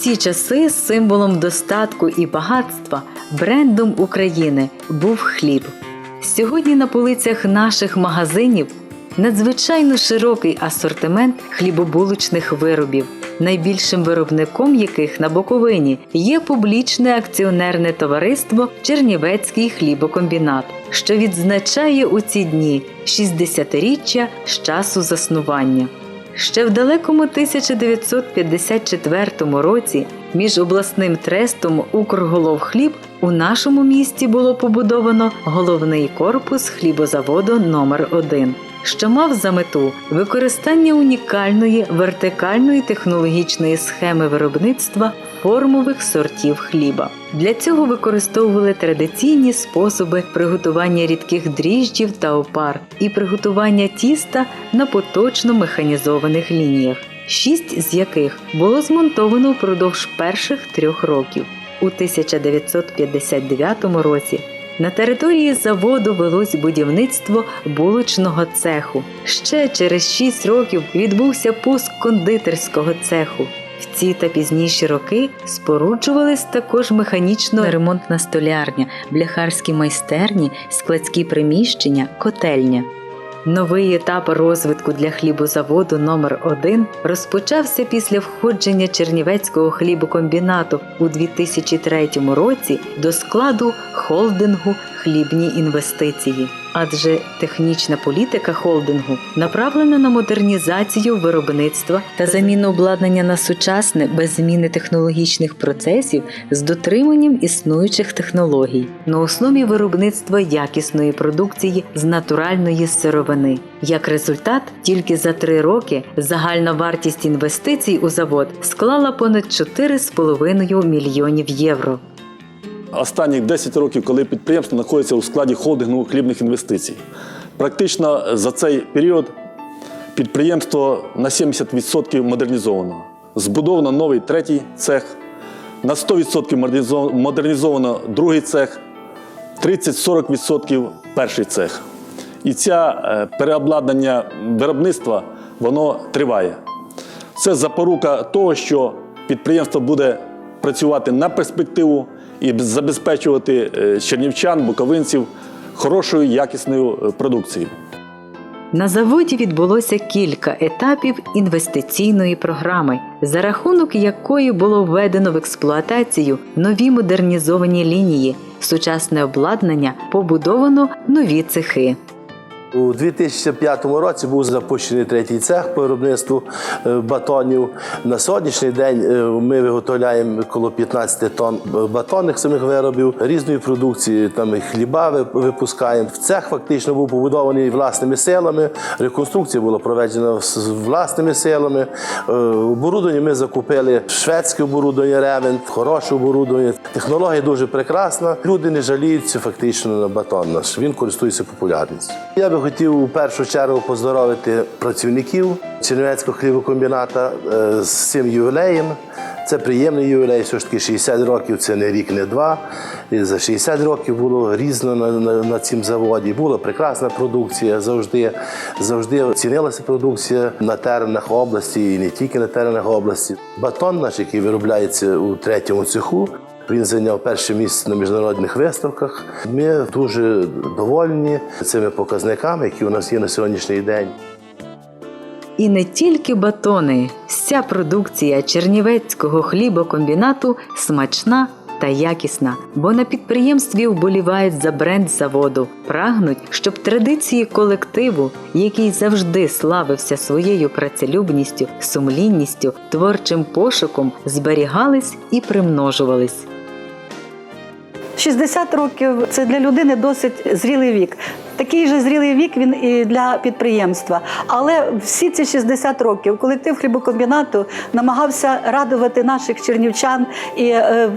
усі часи символом достатку і багатства, брендом України був хліб. Сьогодні на полицях наших магазинів надзвичайно широкий асортимент хлібобулочних виробів, найбільшим виробником яких на Буковині є публічне акціонерне товариство Чернівецький хлібокомбінат, що відзначає у ці дні 60-річчя з часу заснування. Ще в далекому 1954 році між обласним трестом Укрголовхліб у нашому місті було побудовано головний корпус хлібозаводу номер 1 що мав за мету використання унікальної вертикальної технологічної схеми виробництва формових сортів хліба. Для цього використовували традиційні способи приготування рідких дріжджів та опар і приготування тіста на поточно механізованих лініях, шість з яких було змонтовано впродовж перших трьох років. У 1959 році на території заводу велось будівництво булочного цеху. Ще через 6 років відбувся пуск кондитерського цеху. В ці та пізніші роки споруджувались також механічно-ремонтна столярня, бляхарські майстерні, складські приміщення, котельня. Новий етап розвитку для хлібозаводу номер 1 розпочався після входження Чернівецького хлібокомбінату у 2003 році до складу холдингу хлібні інвестиції. Адже технічна політика холдингу направлена на модернізацію виробництва та заміну обладнання на сучасне без зміни технологічних процесів з дотриманням існуючих технологій на основі виробництва якісної продукції з натуральної сировини. Як результат, тільки за три роки загальна вартість інвестицій у завод склала понад 4,5 мільйонів євро. Останні 10 років, коли підприємство знаходиться у складі холдингу хлібних інвестицій. Практично за цей період підприємство на 70% модернізовано. Збудовано новий третій цех, на 100% модернізовано- другий цех, 30-40% перший цех. І це переобладнання виробництва воно триває. Це запорука того, що підприємство буде працювати на перспективу і забезпечувати е, чернівчан, буковинців хорошою якісною е, продукцією. На заводі відбулося кілька етапів інвестиційної програми, за рахунок якої було введено в експлуатацію нові модернізовані лінії, сучасне обладнання, побудовано нові цехи. У 2005 році був запущений третій цех по виробництву е, батонів. На сьогоднішній день е, ми виготовляємо коло 15 тонн батонних самих виробів, різної продукції, там і хліба ви- випускаємо. Цех фактично був побудований власними силами. Реконструкція була проведена власними силами. Е, Оборудовання ми закупили шведське оборудовання Ревент, хороше оборудовання. Технологія дуже прекрасна. Люди не жаліються фактично на батон наш. Він користується популярністю. Я хотів у першу чергу поздоровити працівників Чернівецького хлібокомбіната е, з цим ювілеєм. Це приємний ювілей, все ж таки 60 років це не рік, не два. І за 60 років було різно на, на, на цім заводі. Була прекрасна продукція, завжди, завжди цінилася продукція на теренах області і не тільки на теренах області. Батон наш, який виробляється у третьому цеху, він зайняв перше місце на міжнародних виставках. Ми дуже довольні цими показниками, які у нас є на сьогоднішній день. І не тільки батони, вся продукція Чернівецького хлібокомбінату смачна та якісна, бо на підприємстві вболівають за бренд заводу, прагнуть, щоб традиції колективу, який завжди славився своєю працелюбністю, сумлінністю, творчим пошуком, зберігались і примножувались. 60 років це для людини досить зрілий вік. Такий же зрілий вік він і для підприємства. Але всі ці 60 років колектив хлібокомбінату намагався радувати наших чернівчан і е,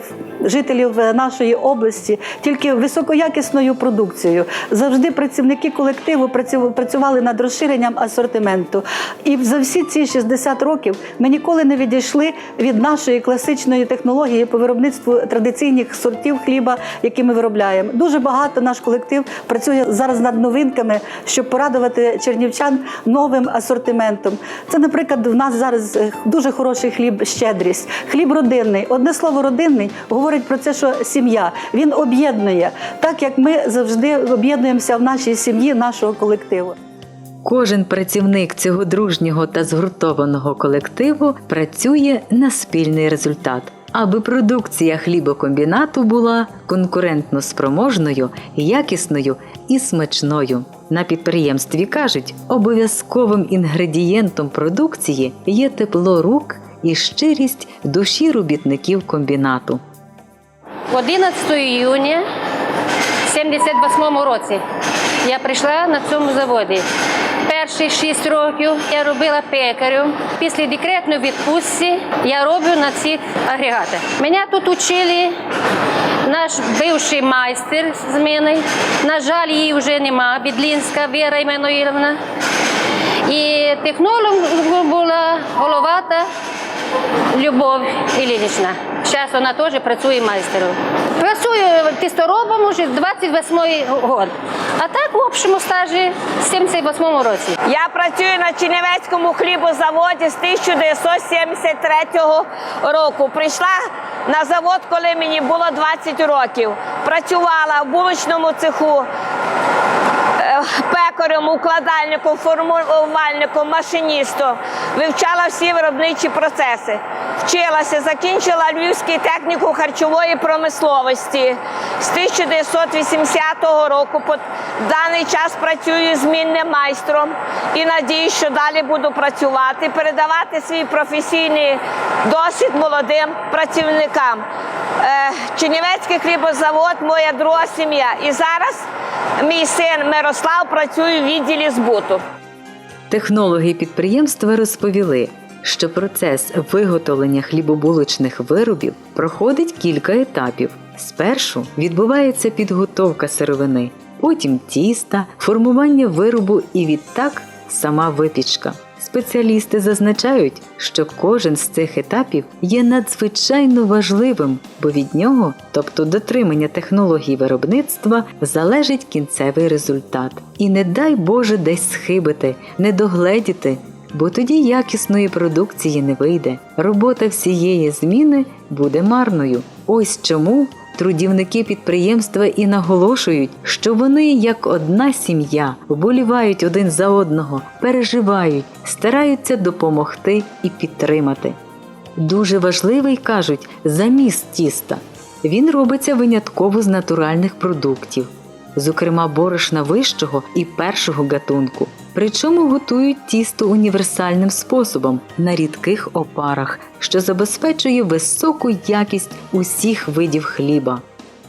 жителів нашої області тільки високоякісною продукцією. Завжди працівники колективу працювали над розширенням асортименту. І за всі ці 60 років ми ніколи не відійшли від нашої класичної технології по виробництву традиційних сортів хліба, які ми виробляємо. Дуже багато наш колектив працює зараз над над новинками, щоб порадувати чернівчан новим асортиментом. Це, наприклад, в нас зараз е, дуже хороший хліб щедрість, хліб родинний. Одне слово родинний говорить про це, що сім'я він об'єднує, так як ми завжди об'єднуємося в нашій сім'ї, нашого колективу. Кожен працівник цього дружнього та згуртованого колективу працює на спільний результат, аби продукція хлібокомбінату була конкурентно спроможною, якісною і смачною. На підприємстві кажуть, обов'язковим інгредієнтом продукції є тепло рук і щирість душі робітників комбінату. 11 іюня 78 році я прийшла на цьому заводі. Перші шість років я робила пекарю. Після декретної відпустці я роблю на ці агрегати. Мене тут учили наш бивший майстер з мене. На жаль, її вже нема. Бідлінська Віра Іммануїлівна. І технологом була головата Любов Іллінічна. Зараз вона теж працює майстером. Працюю тисторобом уже 28 год. А так в общому стажі 78 році. Я працюю на Чернівецькому хлібозаводі з 1973 року. Прийшла на завод, коли мені було 20 років. Працювала в булочному цеху. Пекарем, укладальником, формувальником, машиністом, вивчала всі виробничі процеси. Вчилася, закінчила Львівський технікум харчової промисловості з 1980 року. По даний час працюю змінним майстром і надіюсь, що далі буду працювати, передавати свій професійний досвід молодим працівникам. Е, Чернівецький хлібозавод моя друга сім'я. І зараз мій син Мирослав працює в відділі збуту. Технологи підприємства розповіли, що процес виготовлення хлібобулочних виробів проходить кілька етапів. Спершу відбувається підготовка сировини, потім тіста, формування виробу і відтак сама випічка. Спеціалісти зазначають, що кожен з цих етапів є надзвичайно важливим, бо від нього, тобто дотримання технологій виробництва, залежить кінцевий результат. І не дай Боже десь схибити, не догледіти, бо тоді якісної продукції не вийде. Робота всієї зміни буде марною. Ось чому трудівники підприємства і наголошують, що вони, як одна сім'я, вболівають один за одного, переживають, стараються допомогти і підтримати. Дуже важливий, кажуть, заміст тіста. Він робиться винятково з натуральних продуктів, зокрема борошна вищого і першого гатунку. Причому готують тісто універсальним способом на рідких опарах, що забезпечує високу якість усіх видів хліба.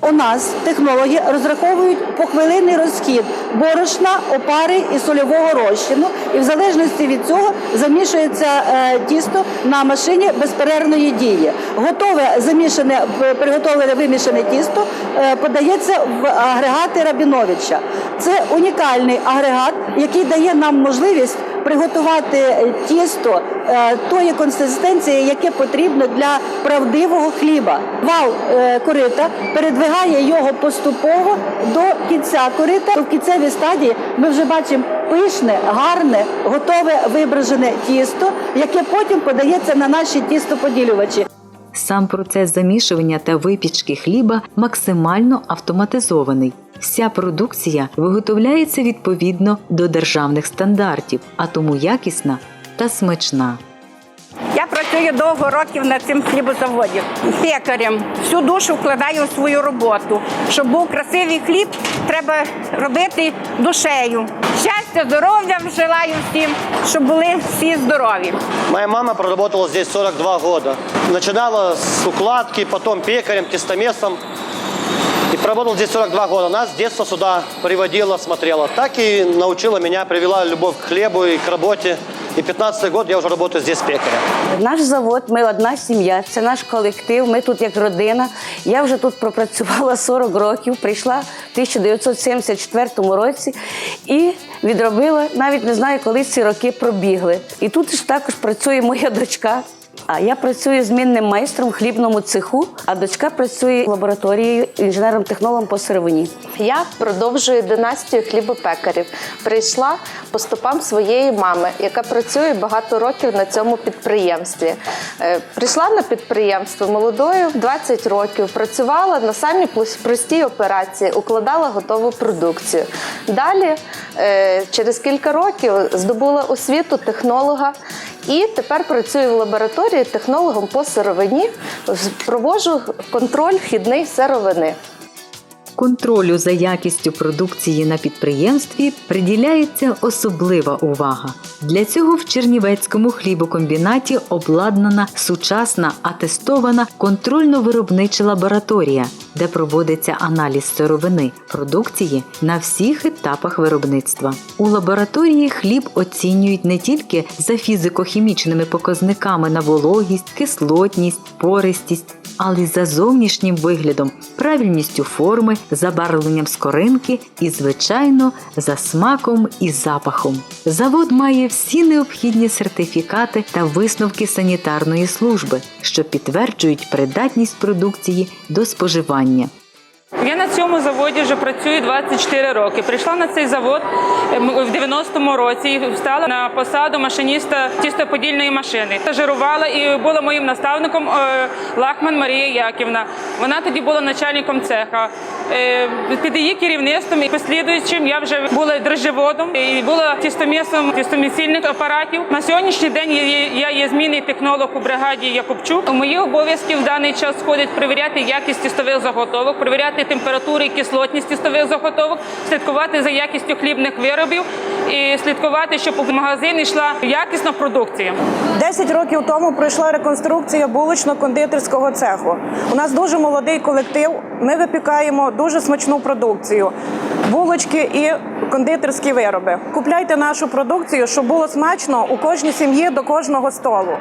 У нас технологи розраховують похвилинний розхід борошна, опари і сольового розчину, і в залежності від цього замішується е, тісто на машині безперервної дії. Готове замішане, приготовлене вимішане тісто е, подається в агрегати Рабіновича. Це унікальний агрегат, який дає нам можливість приготувати е, тісто е, тої консистенції, яке потрібно для правдивого хліба. Вал е, корита передвигає його поступово до кінця корита. В кінцевій стадії ми вже бачимо пишне, гарне, готове вибражене тісто, яке потім подається на наші тістоподілювачі. Сам процес замішування та випічки хліба максимально автоматизований. Вся продукція виготовляється відповідно до державних стандартів, а тому якісна та смачна. Працюю довго років на цим хлібозаводі пекарем. Всю душу вкладаю в свою роботу. Щоб був красивий хліб, треба робити душею. Щастя, здоров'я желаю всім, щоб були всі здорові. Моя мама проработала здесь 42 года. Начинала с укладки, потом пекарем, тестомесом. И проработала здесь 42 года. Нас с детства сюда приводила, смотрела. Так и научила меня, привела любовь к хлебу и к работе. И 15 год я уже работаю здесь пекарем. Наш завод, ми одна сім'я, це наш колектив. Ми тут як родина. Я вже тут пропрацювала 40 років. Прийшла в 1974 році і відробила навіть не знаю, коли ці роки пробігли. І тут ж також працює моя дочка. А я працюю змінним майстром в хлібному цеху, а дочка працює лабораторією інженером-технологом по сировині. Я продовжую династію хлібопекарів. Прийшла по стопам своєї мами, яка працює багато років на цьому підприємстві. Е, Прийшла на підприємство молодою 20 років, працювала на самій простій операції, укладала готову продукцію. Далі, е, через кілька років, здобула освіту технолога і тепер працюю в лабораторії технологом по сировині. Провожу контроль вхідний сировини. Контролю за якістю продукції на підприємстві приділяється особлива увага. Для цього в Чернівецькому хлібокомбінаті обладнана сучасна атестована контрольно-виробнича лабораторія, де проводиться аналіз сировини продукції на всіх етапах виробництва. У лабораторії хліб оцінюють не тільки за фізико-хімічними показниками на вологість, кислотність, пористість, але й за зовнішнім виглядом, правильністю форми, забарвленням скоринки і, звичайно, за смаком і запахом. Завод має всі необхідні сертифікати та висновки санітарної служби, що підтверджують придатність продукції до споживання. Я на цьому заводі вже працюю 24 роки. Прийшла на цей завод ем, в 90-му році і встала на посаду машиніста тістоподільної машини. Стажирувала і була моїм наставником е, Лахман Марія Яківна. Вона тоді була начальником цеха. Е, Під її керівництвом і послідуючим я вже була дрожжеводом і була тістомісом тістомісільних апаратів. На сьогоднішній день я є- змінний технолог у бригаді Якубчук. У мої обов'язки в даний час входить перевіряти якість тістових заготовок, перевіряти температуру і кислотність тістових заготовок, слідкувати за якістю хлібних виробів і слідкувати, щоб в магазин йшла якісна продукція. Десять років тому пройшла реконструкція булочно-кондитерського цеху. У нас дуже молодий колектив. Ми випікаємо дуже смачну продукцію, булочки і кондитерські вироби. Купляйте нашу продукцію, щоб було смачно у кожній сім'ї до кожного столу.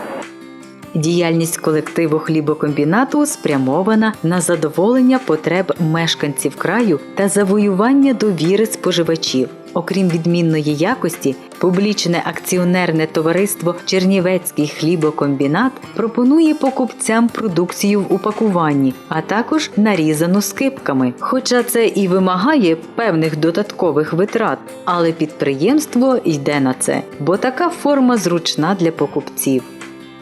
Діяльність колективу хлібокомбінату спрямована на задоволення потреб мешканців краю та завоювання довіри споживачів. Окрім відмінної якості, публічне акціонерне товариство Чернівецький хлібокомбінат пропонує покупцям продукцію в упакуванні, а також нарізану скипками. Хоча це і вимагає певних додаткових витрат, але підприємство йде на це, бо така форма зручна для покупців.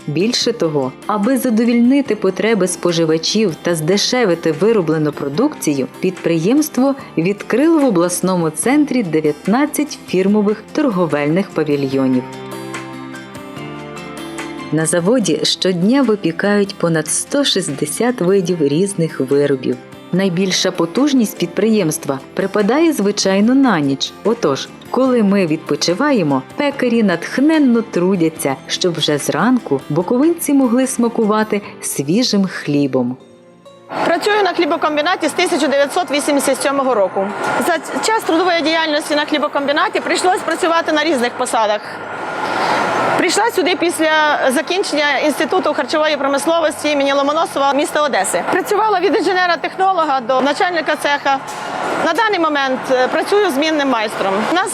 Більше того, аби задовільнити потреби споживачів та здешевити вироблену продукцію, підприємство відкрило в обласному центрі 19 фірмових торговельних павільйонів. На заводі щодня випікають понад 160 видів різних виробів. Найбільша потужність підприємства припадає звичайно на ніч. Отож, коли ми відпочиваємо, пекарі натхненно трудяться, щоб вже зранку боковинці могли смакувати свіжим хлібом. Працюю на хлібокомбінаті з 1987 року. За час трудової діяльності на хлібокомбінаті прийшлось працювати на різних посадах. Прийшла сюди після закінчення інституту харчової промисловості імені Ломоносова міста Одеси. Працювала від інженера-технолога до начальника цеха. На даний момент е, працюю змінним майстром. У нас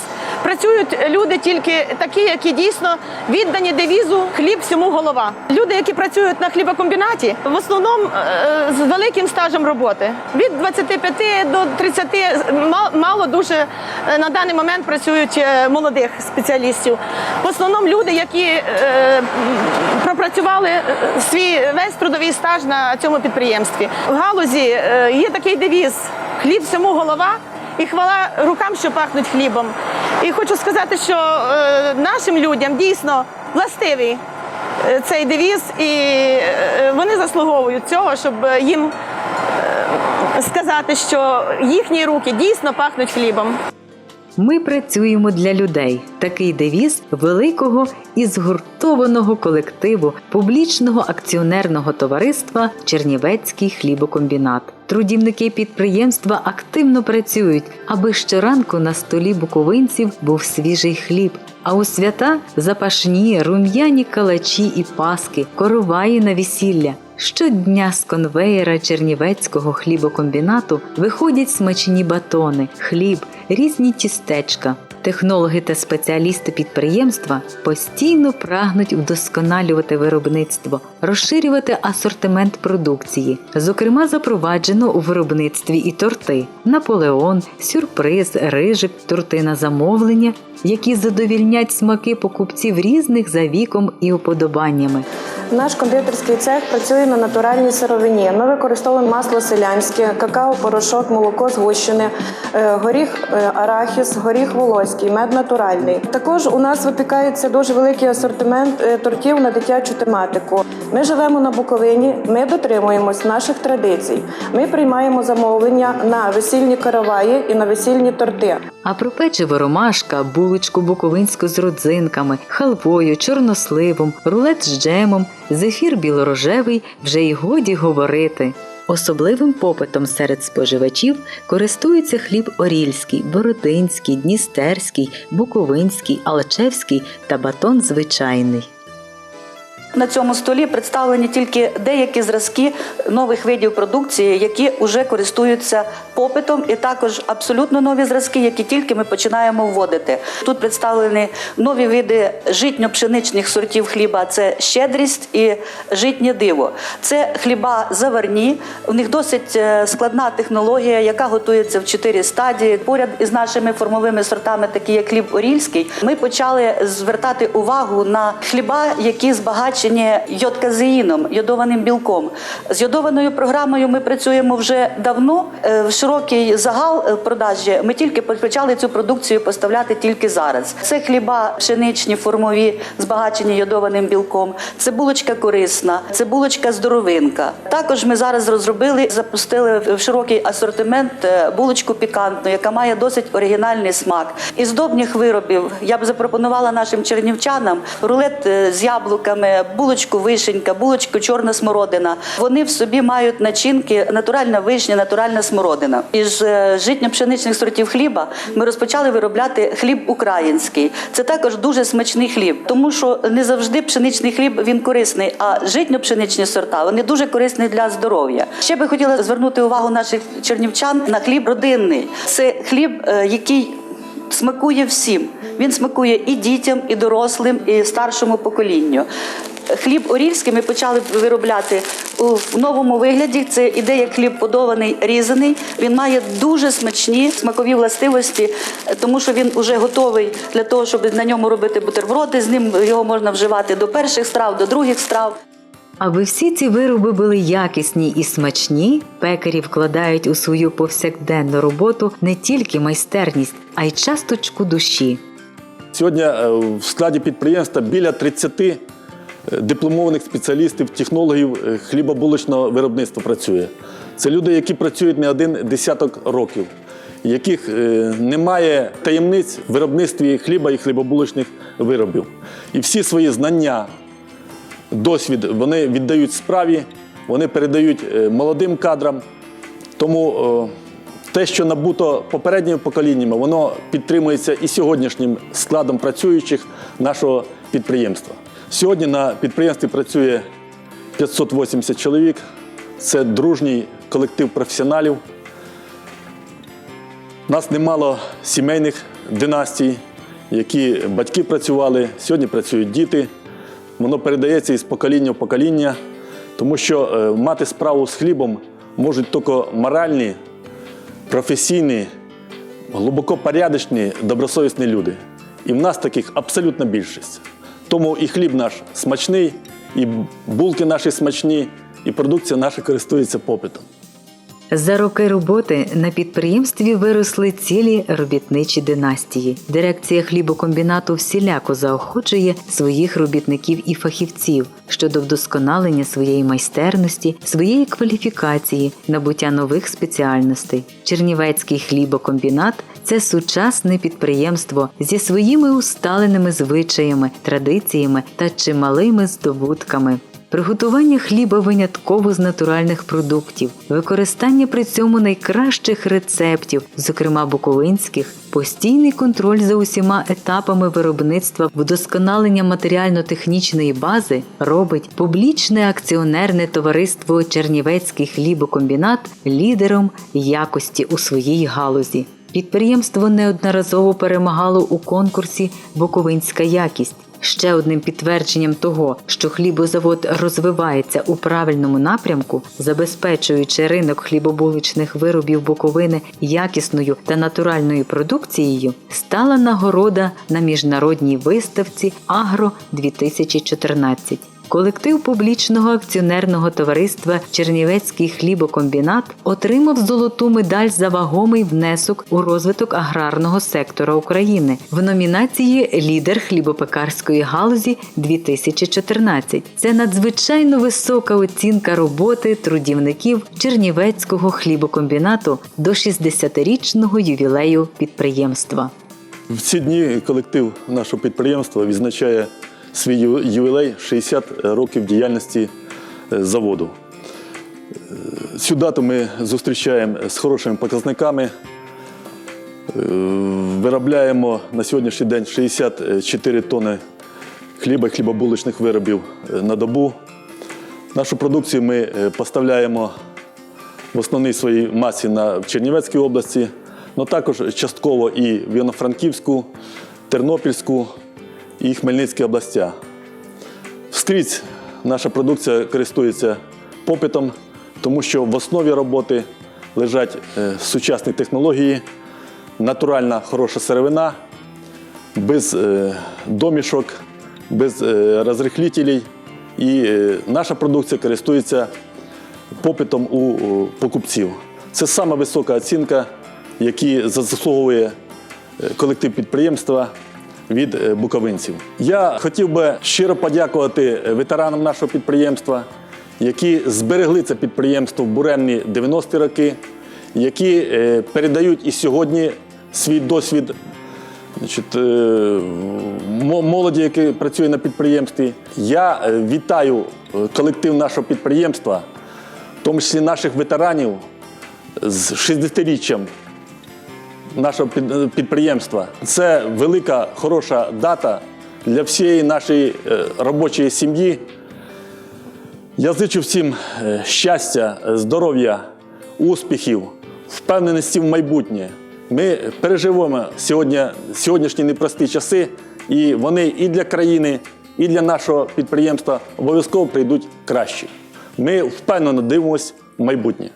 працюють люди тільки такі, які дійсно віддані девізу хліб всьому голова. Люди, які працюють на хлібокомбінаті, в основному е, з великим стажем роботи. Від 25 до 30 ма- мало дуже е, на даний момент працюють е, молодих спеціалістів. В основному люди, які пропрацювали свій весь трудовий стаж на цьому підприємстві. В галузі є такий девіз хліб всьому голова. І хвала рукам, що пахнуть хлібом. І хочу сказати, що е, нашим людям дійсно властивий е, цей девіз, і е, вони заслуговують цього, щоб їм сказати, що їхні руки дійсно пахнуть хлібом. Ми працюємо для людей. Такий девіз великого і згуртованого колективу публічного акціонерного товариства Чернівецький хлібокомбінат. Трудівники підприємства активно працюють, аби щоранку на столі буковинців був свіжий хліб. А у свята запашні, рум'яні калачі і паски, короваї на весілля. Щодня з конвеєра Чернівецького хлібокомбінату виходять смачні батони, хліб, різні тістечка. Технологи та спеціалісти підприємства постійно прагнуть вдосконалювати виробництво, розширювати асортимент продукції. Зокрема, запроваджено у виробництві і торти: Наполеон, сюрприз, рижик, торти на замовлення, які задовільнять смаки покупців різних за віком і уподобаннями. Наш кондитерський цех працює на натуральній сировині. Ми використовуємо масло селянське, какао-порошок, молоко згущене, горіх е, арахіс, горіх волоський, мед натуральний. Також у нас випікається дуже великий асортимент е, тортів на дитячу тематику. Ми живемо на Буковині, ми дотримуємось наших традицій. Ми приймаємо замовлення на весільні караваї і на весільні торти. А про печиво ромашка, булочку буковинську з родзинками, халвою, чорносливом, рулет з джемом, зефір білорожевий вже й годі говорити. Особливим попитом серед споживачів користується хліб орільський, бородинський, дністерський, буковинський, алчевський та батон звичайний. На цьому столі представлені тільки деякі зразки нових видів продукції, які вже користуються попитом, і також абсолютно нові зразки, які тільки ми починаємо вводити. Тут представлені нові види житньо-пшеничних сортів хліба: це щедрість і житнє диво. Це хліба заварні. У них досить е, складна технологія, яка готується в чотири стадії. Поряд із нашими формовими сортами, такі як хліб орільський, ми почали звертати увагу на хліба, які збагачені йодказеїном, йодованим білком. З йодованою програмою ми працюємо вже давно. Е, В широкий загал е, продажі ми тільки почали цю продукцію поставляти тільки зараз. Це хліба пшеничні, формові, збагачені йодованим білком. Це булочка корисна, це булочка здоровинка. Також ми зараз розробили, запустили в широкий асортимент е, булочку пікантну, яка має досить оригінальний смак. Із здобних виробів я б запропонувала нашим чернівчанам рулет з яблуками, булочку вишенька, булочку чорна смородина. Вони в собі мають начинки натуральна вишня, натуральна смородина. Із е, житньо-пшеничних сортів хліба ми розпочали виробляти хліб український. Це також дуже смачний хліб, тому що не завжди пшеничний хліб він корисний, а житньо-пшеничні сорта вони дуже корисні для здоров'я. Ще би хотіла звернути увагу наших чернівчан на хліб родинний. Це хліб, е, який смакує всім. Він смакує і дітям, і дорослим, і старшому поколінню. Хліб орільський ми почали виробляти у новому вигляді. Це іде як хліб подований, різаний. Він має дуже смачні смакові властивості, тому що він вже готовий для того, щоб на ньому робити бутерброди. З ним його можна вживати до перших страв, до других страв. Аби всі ці вироби були якісні і смачні, пекарі вкладають у свою повсякденну роботу не тільки майстерність, а й часточку душі. Сьогодні е, в складі підприємства біля 30 е, дипломованих спеціалістів, технологів е, хлібобулочного виробництва працює. Це люди, які працюють не один десяток років, яких немає таємниць в виробництві хліба і хлібобулочних виробів. І всі свої знання, досвід вони віддають справі, вони передають молодим кадрам. Тому те, що набуто попередніми поколіннями, воно підтримується і сьогоднішнім складом працюючих нашого підприємства. Сьогодні на підприємстві працює 580 чоловік. Це дружній колектив професіоналів. У нас немало сімейних династій, які батьки працювали, сьогодні працюють діти. Воно передається із покоління в покоління, тому що е, мати справу з хлібом можуть тільки моральні, професійні, глибоко порядочні, добросовісні люди. І в нас таких абсолютна більшість. Тому і хліб наш смачний, і булки наші смачні, і продукція наша користується попитом. За роки роботи на підприємстві виросли цілі робітничі династії. Дирекція хлібокомбінату всіляко заохочує своїх робітників і фахівців щодо вдосконалення своєї майстерності, своєї кваліфікації, набуття нових спеціальностей. Чернівецький хлібокомбінат це сучасне підприємство зі своїми усталеними звичаями, традиціями та чималими здобутками. Приготування хліба винятково з натуральних продуктів, використання при цьому найкращих рецептів, зокрема буковинських, постійний контроль за усіма етапами виробництва, вдосконалення матеріально-технічної бази робить публічне акціонерне товариство Чернівецький хлібокомбінат лідером якості у своїй галузі. Підприємство неодноразово перемагало у конкурсі Буковинська якість. Ще одним підтвердженням того, що хлібозавод розвивається у правильному напрямку, забезпечуючи ринок хлібобуличних виробів Буковини якісною та натуральною продукцією, стала нагорода на міжнародній виставці Агро 2014 Колектив публічного акціонерного товариства Чернівецький хлібокомбінат отримав золоту медаль за вагомий внесок у розвиток аграрного сектора України в номінації Лідер хлібопекарської галузі 2014. Це надзвичайно висока оцінка роботи трудівників Чернівецького хлібокомбінату до 60-річного ювілею підприємства. В ці дні колектив нашого підприємства відзначає свій ювілей 60 років діяльності е, заводу. Е, Цю дату ми зустрічаємо з хорошими показниками. Е, Виробляємо на сьогоднішній день 64 тонни хліба і хлібобуличних виробів на добу. Нашу продукцію ми поставляємо в основній своїй масі на в Чернівецькій області, але також частково і в Івано-Франківську, Тернопільську і Хмельницькі областя. Скрізь наша продукція користується попитом, тому що в основі роботи лежать е, сучасні технології, натуральна хороша сировина, без е, домішок, без е, розрихлітелей. І наша продукція користується попитом у покупців. Це сама висока оцінка, яку заслуговує колектив підприємства від е, буковинців. Я хотів би щиро подякувати е, ветеранам нашого підприємства, які зберегли це підприємство в буремні 90-ті роки, які е, передають і сьогодні свій досвід Значить, молоді, які працює на підприємстві. Я вітаю колектив нашого підприємства, в тому числі наших ветеранів з 60-річчям нашого підприємства. Це велика, хороша дата для всієї нашої е, робочої сім'ї. Я зичу всім е, щастя, здоров'я, успіхів, впевненості в майбутнє. Ми переживемо сьогодні, сьогоднішні непрості часи, і вони і для країни, і для нашого підприємства обов'язково прийдуть краще. Ми впевнено дивимося в майбутнє.